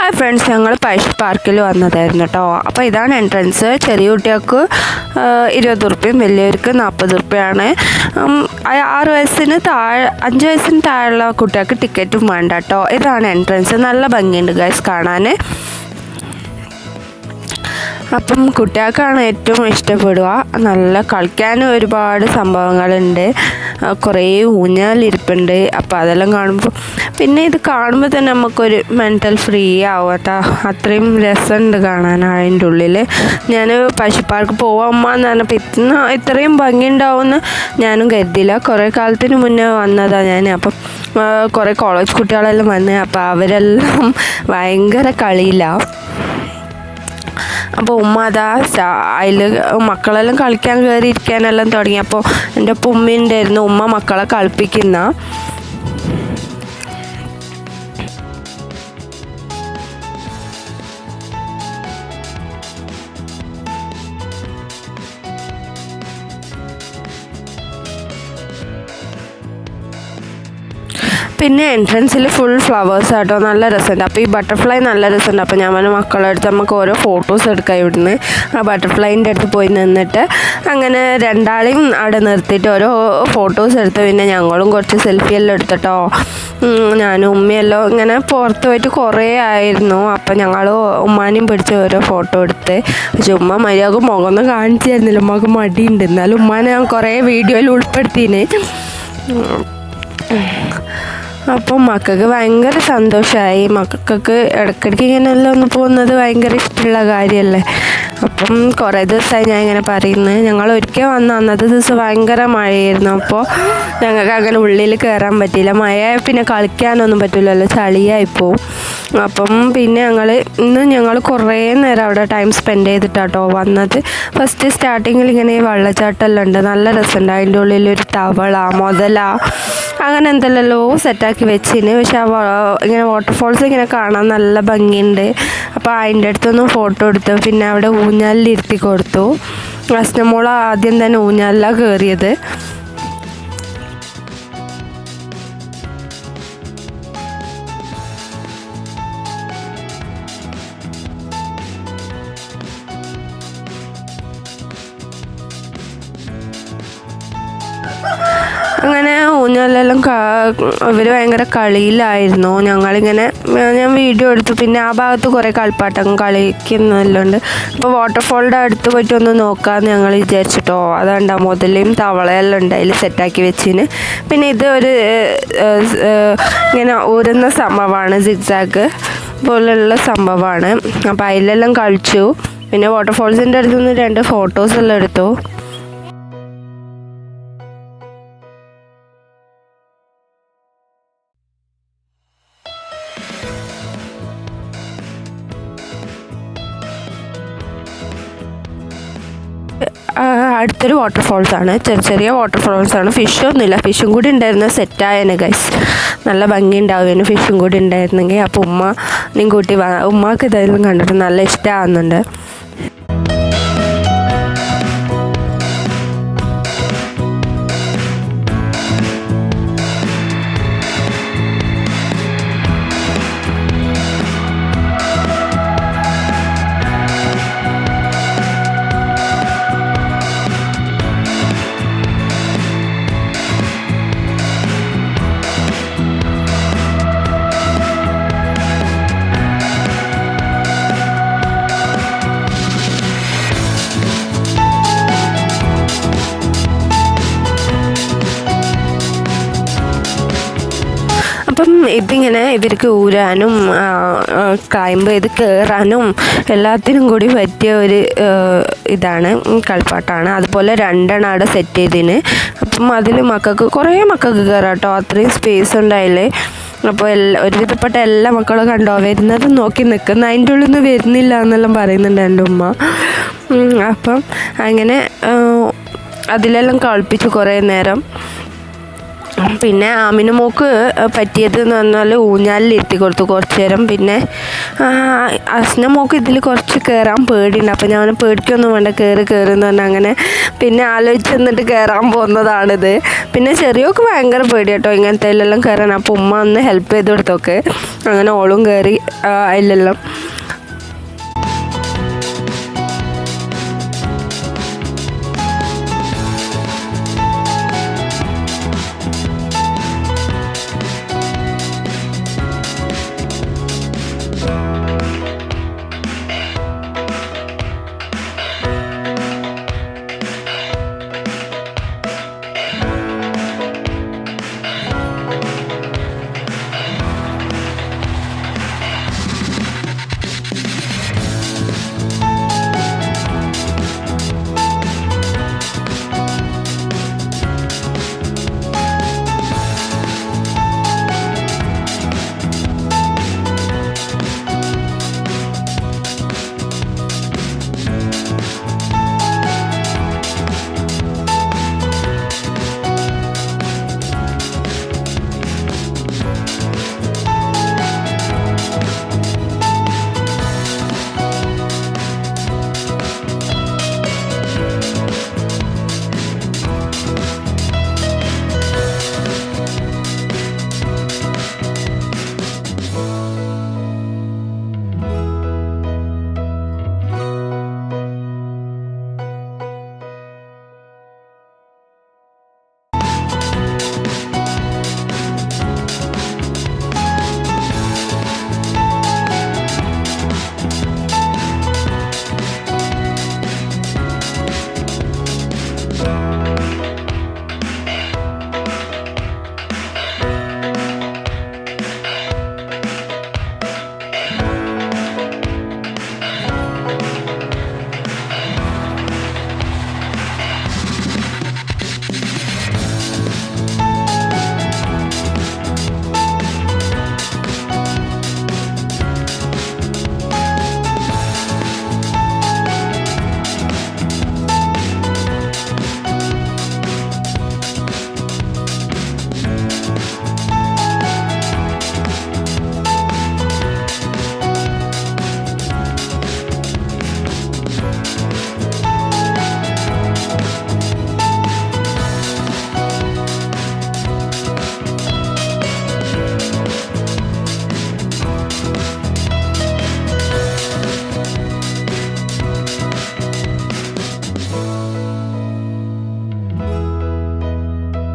Hi friends ഞങ്ങൾ പൈഷ് പാർക്കിൽ വന്നതായിരുന്നു കേട്ടോ അപ്പോൾ ഇതാണ് എൻട്രൻസ് ചെറിയ കുട്ടികൾക്ക് ഇരുപത് റുപ്യയും വലിയവർക്ക് നാൽപ്പത് റുപ്യയാണ് ആറ് വയസ്സിന് താഴെ അഞ്ച് വയസ്സിന് താഴെയുള്ള കുട്ടികൾക്ക് ടിക്കറ്റും വേണ്ട കേട്ടോ ഇതാണ് എൻട്രൻസ് നല്ല ഭംഗിയുണ്ട് ഗൈസ് കാണാൻ അപ്പം കുട്ടികൾക്കാണ് ഏറ്റവും ഇഷ്ടപ്പെടുക. നല്ല കളിക്കാനും ഒരുപാട് സംഭവങ്ങളുണ്ട്. കുറേ ഊഞ്ഞാലിരിപ്പുണ്ട്. അപ്പോൾ അതെല്ലാം കാണുമ്പോൾ പിന്നെ ഇത് കാണുമ്പോൾ തന്നെ നമുക്കൊരു മെന്റൽ ഫ്രീ ആവാത്ത അത്രയും രസമുണ്ട് കാണാൻ അതിന്റെ ഉള്ളിൽ. ഞാൻ പശുപ്പാർക്ക് പോവാമ്മ എന്ന് പറഞ്ഞപ്പോൾ ഇത്ര ഇത്രയും ഭംഗി ഉണ്ടാവുമെന്ന് ഞാനും കരുതിയില്ല. കുറേ കാലത്തിന് മുന്നേ വന്നതാണ് ഞാൻ. അപ്പം കുറേ കോളേജ് കുട്ടികളെല്ലാം വന്ന്. അപ്പോൾ അവരെല്ലാം ഭയങ്കര കളിയിലാണ് അപ്പോൾ ഉമ്മ അതാ അതിൽ മക്കളെല്ലാം കളിക്കാൻ കയറി ഇരിക്കാനെല്ലാം തുടങ്ങി. അപ്പോൾ എന്റെ ഒപ്പം ഉമ്മയുണ്ടായിരുന്നു ഉമ്മ മക്കളെ കളിപ്പിക്കുന്ന. പിന്നെ എൻട്രൻസിൽ ഫുൾ ഫ്ലവേഴ്സ് ആട്ടോ. നല്ല രസമുണ്ട്. അപ്പോൾ ഈ ബട്ടർഫ്ലൈ നല്ല രസമുണ്ട്. അപ്പോൾ ഞാൻ പറഞ്ഞു മക്കളുടെ അടുത്ത് നമുക്ക് ഓരോ ഫോട്ടോസ് എടുക്കാം ഇവിടുന്ന്. ആ ബട്ടർഫ്ലൈന്റെ അടുത്ത് പോയി നിന്നിട്ട് അങ്ങനെ രണ്ടാളെയും അവിടെ നിർത്തിയിട്ട് ഓരോ ഫോട്ടോസ് എടുത്ത് പിന്നെ ഞങ്ങളും കുറച്ച് സെൽഫി എല്ലാം എടുത്തിട്ടോ. ഞാനും ഉമ്മയെല്ലാം ഇങ്ങനെ പുറത്ത് പോയിട്ട് കുറേ ആയിരുന്നു. അപ്പം ഞങ്ങൾ ഉമ്മാനെയും പിടിച്ച് ഓരോ ഫോട്ടോ എടുത്ത്. പക്ഷെ ഉമ്മ മര്യാദ മുഖമൊന്നും കാണിച്ചു തരുന്നില്ല ഉമ്മക്ക് മടിയുണ്ട്. എന്നാലും ഉമ്മാനെ ഞാൻ കുറേ വീഡിയോയിൽ ഉൾപ്പെടുത്തിന് അപ്പം മക്കൾക്ക് ഭയങ്കര സന്തോഷമായി മക്കൾക്ക് ഇടയ്ക്കിടയ്ക്ക് ഇങ്ങനെയെല്ലാം ഒന്ന് പോകുന്നത്? ഭയങ്കര ഇഷ്ടമുള്ള കാര്യമല്ലേ? അപ്പം കുറേ ദിവസമായി ഞാൻ ഇങ്ങനെ പറയുന്നത് ഞങ്ങൾ ഒരിക്കൽ വന്ന അന്നത്തെ ദിവസം ഭയങ്കര മഴയായിരുന്നു. അപ്പോൾ ഞങ്ങൾക്ക് അങ്ങനെ ഉള്ളിൽ കയറാൻ പറ്റിയില്ല. മഴയായ പിന്നെ കളിക്കാനൊന്നും പറ്റില്ലല്ലോ. ചളിയായി പോവും അപ്പം പിന്നെ ഞങ്ങൾ ഇന്ന് ഞങ്ങൾ കുറേ നേരം അവിടെ ടൈം സ്പെൻഡ് ചെയ്തിട്ടാട്ടോ വന്നത്. ഫസ്റ്റ് സ്റ്റാർട്ടിങ്ങിൽ ഇങ്ങനെ വെള്ളച്ചാട്ടമെല്ലാം ഉണ്ട്. നല്ല രസമുണ്ട്. അതിന്റെ ഉള്ളിൽ ഒരു തവള മുതല അങ്ങനെ എന്തെല്ലോ സെറ്റാക്കി വെച്ചിന്. പക്ഷെ ആ ഇങ്ങനെ വാട്ടർഫോൾസ് ഇങ്ങനെ കാണാൻ നല്ല ഭംഗിയുണ്ട്. അപ്പോൾ അതിന്റെ അടുത്തൊന്നും ഫോട്ടോ എടുത്തു. പിന്നെ അവിടെ ഊഞ്ഞാലിലിരുത്തി കൊടുത്തു. അസ്നമോള ആദ്യം തന്നെ ഊഞ്ഞാലിലാണ് കയറിയത് അങ്ങനെ അവർ ഭയങ്കര കളിയിലായിരുന്നു. ഞങ്ങളിങ്ങനെ ഞാൻ വീഡിയോ എടുത്തു. പിന്നെ ആ ഭാഗത്ത് കുറേ കളിപ്പാട്ടം കളിക്കുന്നെല്ലാം അപ്പോൾ വാട്ടർഫോളിന്റെ അടുത്ത് പോയിട്ട് ഒന്ന് നോക്കാമെന്ന് ഞങ്ങൾ വിചാരിച്ചിട്ടോ. അതുകൊണ്ട് മുതലയും തവളയെല്ലാം ഉണ്ട് അതിൽ സെറ്റാക്കി വെച്ചിന്. പിന്നെ ഇത് ഒരു ഇങ്ങനെ ഊരുന്ന സംഭവമാണ് സിക്സാക്ക് പോലെയുള്ള സംഭവമാണ്. അപ്പോൾ അതിലെല്ലാം കളിച്ചു. പിന്നെ വാട്ടർഫോൾസിന്റെ അടുത്തുനിന്ന് രണ്ട് ഫോട്ടോസ് എല്ലാം എടുത്തു. അടുത്തൊരു വാട്ടർഫോൾസ് ആണ്. ചെറിയ ചെറിയ വാട്ടർഫോൾസ് ആണ്. ഫിഷ് ഒന്നുമില്ല. ഫിഷും കൂടി ഉണ്ടായിരുന്ന. സെറ്റായേനെ ഗൈസ് നല്ല ഭംഗി ഉണ്ടാവുകയാണ് ഫിഷും കൂടി ഉണ്ടായിരുന്നെങ്കിൽ. അപ്പോൾ ഉമ്മ നീ കൂട്ടി ഉമ്മാക്ക് ഇതെല്ലാം കണ്ടിട്ട് നല്ല ഇഷ്ടമാകുന്നുണ്ട് അപ്പം ഇതിങ്ങനെ ഇവർക്ക് ഊരാനും ക്ലൈംബ് ചെയ്ത് കയറാനും എല്ലാത്തിനും കൂടി പറ്റിയ ഒരു ഇതാണ് കളിപ്പാട്ടാണ്. അതുപോലെ രണ്ടെണ്ണം അവിടെ സെറ്റ് ചെയ്തതിന് അപ്പം അതിൽ മക്കൾക്ക് കുറേ മക്കൾക്ക് കയറാം കേട്ടോ അത്രയും സ്പേസ് ഉണ്ടായില്ലേ അപ്പോൾ എല്ലാ ഒരുവിധപ്പെട്ട എല്ലാ മക്കളും കണ്ടോ? വരുന്നത് നോക്കി നിൽക്കുന്ന. അതിന്റെ ഉള്ളിൽ നിന്ന് വരുന്നില്ല എന്നെല്ലാം പറയുന്നുണ്ട് എന്റെ ഉമ്മ. അപ്പം അങ്ങനെ അതിലെല്ലാം കളിപ്പിച്ചു കുറേ നേരം. പിന്നെ ആമിന് മോക്ക് പറ്റിയത് എന്ന് പറഞ്ഞാൽ ഊഞ്ഞാലിൽ ഇരുത്തി കൊടുത്തു കുറച്ച് നേരം. പിന്നെ അസ്ന മോക്ക് ഇതിൽ കുറച്ച് കയറാൻ പേടിയുണ്ട്. അപ്പോൾ ഞാൻ പേടിക്കൊന്നും വേണ്ട കയറി കയറി എന്ന് പറഞ്ഞാൽ അങ്ങനെ പിന്നെ ആലോചിച്ച് നിന്നിട്ട് കയറാൻ പോകുന്നതാണിത്. പിന്നെ ചെറിയൊക്കെ ഭയങ്കര പേടി കേട്ടോ ഇങ്ങനത്തെ എല്ലാം കയറാൻ അപ്പോൾ ഉമ്മ ഒന്ന് ഹെൽപ്പ് ചെയ്ത് കൊടുത്തൊക്കെ അങ്ങനെ ഓളും കയറി അതിലെല്ലാം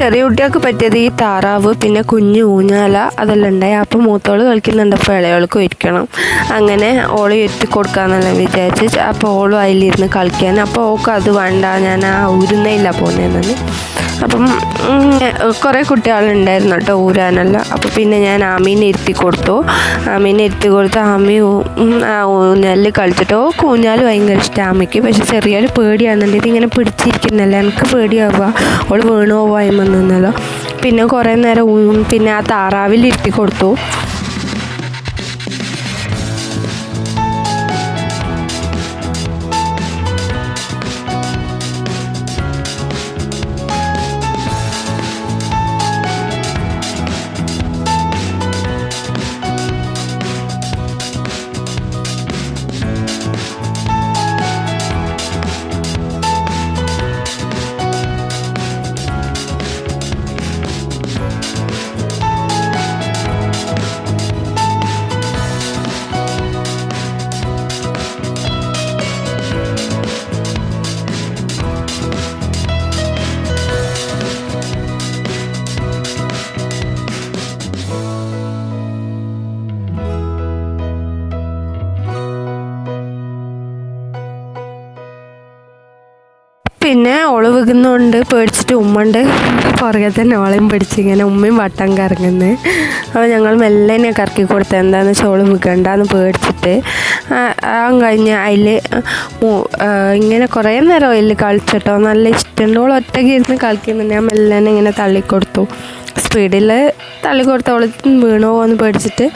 ചെറിയ കുട്ടികൾക്ക് പറ്റിയത് ഈ താറാവ് പിന്നെ കുഞ്ഞു ഊഞ്ഞാല അതെല്ലാം ഉണ്ടായി. അപ്പോൾ മൂത്തോൾ കളിക്കുന്നുണ്ട്. അപ്പോൾ ഇളയോൾക്ക് ഇരിക്കണം അങ്ങനെ ഓൾ എത്തി കൊടുക്കാന്നെല്ലാം വിചാരിച്ച് അപ്പോൾ ഓളും അതിലിരുന്ന് കളിക്കാൻ അപ്പോൾ ഓൾക്ക് അത് വേണ്ട. ഞാൻ ആ ഉരുന്നയില്ല പോകുന്നതെന്നു അപ്പം കുറേ കുട്ടികളുണ്ടായിരുന്നു കേട്ടോ ഊരാനെല്ലാം. അപ്പോൾ പിന്നെ ഞാൻ ആമീനെ ഇരുത്തി കൊടുത്തു. ആമീനെ ഇരുത്തി കൊടുത്ത് ആമി ഊഞ്ഞാലിൽ കളിച്ചിട്ട് ഓ കൂഞ്ഞാൽ ഭയങ്കര ഇഷ്ടം ആമയ്ക്ക്. പക്ഷെ ചെറിയൊരു പേടിയാണെന്നുണ്ട് ഇതിങ്ങനെ പിടിച്ചിരിക്കുന്നില്ല? എനിക്ക് പേടിയാവുക. അവൾ വീണു പോവായ്മ വന്നല്ലോ പിന്നെ കുറേ നേരം പിന്നെ ആ താറാവിൽ ഇരുത്തി കൊടുത്തു. വികുന്നുണ്ട് പേടിച്ചിട്ട് ഉമ്മണ്ട്. പുറകെ തന്നെ ഓളയും പിടിച്ച് ഇങ്ങനെ ഉമ്മയും വട്ടം കറങ്ങുന്നത് അപ്പോൾ ഞങ്ങൾ മെല്ലെ തന്നെ കറക്കി കൊടുത്തത് എന്താണെന്ന് വെച്ചാൽ ഓൾ പേടിച്ചിട്ട്. ആ കഴിഞ്ഞ് അതിൽ ഇങ്ങനെ കുറേ നേരം അതിൽ കളിച്ചിട്ടോ. നല്ല ഇഷ്ടമുണ്ട് ഓൾ ഒറ്റയ്ക്ക് ഇരുന്ന് കളിക്കുന്നുണ്ട് ഞാൻ മെല്ലെ തന്നെ ഇങ്ങനെ തള്ളിക്കൊടുത്തു. സ്പീഡിൽ തള്ളിക്കൊടുത്ത് ഓൾ വീണോ എന്ന് പേടിച്ചിട്ട്.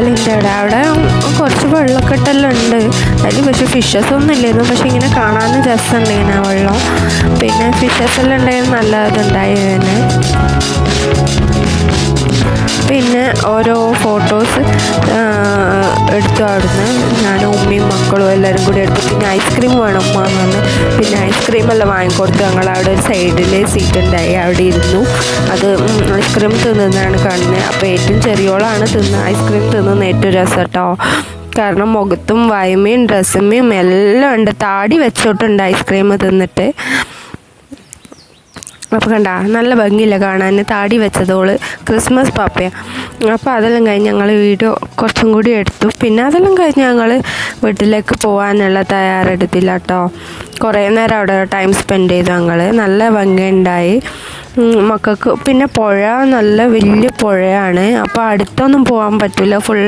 ഇതൊരു അവിടെ അവിടെ കുറച്ച് വെള്ളക്കെട്ടെല്ലാം അതിൽ പക്ഷെ ഫിഷസ് ഒന്നും ഇല്ലായിരുന്നു പക്ഷെ ഇങ്ങനെ കാണാൻ രസമുണ്ട് ഇങ്ങനെ ആ വെള്ളം പിന്നെ ഫിഷസ് എല്ലാം ഉണ്ടായിരുന്നു നല്ല ഇതുണ്ടായിരുന്നു പിന്നെ ഓരോ ഫോട്ടോസ് എടുത്തു അവിടുന്ന് ഞാനും ഉമ്മയും മക്കളും എല്ലാവരും കൂടി എടുത്തു പിന്നെ ഐസ്ക്രീം വേണം ഉമ്മ പിന്നെ ഐസ്ക്രീം എല്ലാം വാങ്ങിക്കൊടുത്തു ഞങ്ങൾ അവിടെ ഒരു സൈഡിൽ സീറ്റ് ഉണ്ടായി അവിടെ ഇരുന്നു അത് ഐസ്ക്രീം തിന്നുന്നതാണ് കാണുന്നത് അപ്പോൾ ഏറ്റവും ചെറിയോളാണ് തിന്ന് ഐസ്ക്രീം തിന്നുന്ന ഏറ്റവും രസം കേട്ടോ കാരണം മുഖത്തും വയമയും ഡ്രസ്സുമ്മയും എല്ലാം ഉണ്ട്. താടി വെച്ചോട്ടുണ്ട് ഐസ്ക്രീം തിന്നിട്ട്. അപ്പോൾ കണ്ട നല്ല ഭംഗിയില്ല കാണാൻ. താടി വെച്ചതോൾ ക്രിസ്മസ് പാപ്പയാണ് അപ്പോൾ അതെല്ലാം കഴിഞ്ഞ് ഞങ്ങൾ വീഡിയോ കുറച്ചും കൂടി എടുത്തു. പിന്നെ അതെല്ലാം കഴിഞ്ഞ് ഞങ്ങൾ വീട്ടിലേക്ക് പോകാനുള്ള തയ്യാറെടുത്തില്ല കേട്ടോ കുറേ നേരം അവിടെ ടൈം സ്പെൻഡ് ചെയ്തു ഞങ്ങൾ നല്ല ഭംഗിയുണ്ടായി. മക്കൾക്ക് പിന്നെ പുഴ നല്ല വലിയ പുഴയാണ്. അപ്പോൾ അടുത്തൊന്നും പോകാൻ പറ്റില്ല ഫുൾ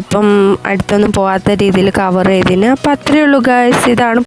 ഇപ്പം അടുത്തൊന്നും പോകാത്ത രീതിയിൽ കവർ ചെയ്തിന്. അപ്പോൾ അത്രയേ ഉള്ളൂ ഗായ്സ് ഇതാണ്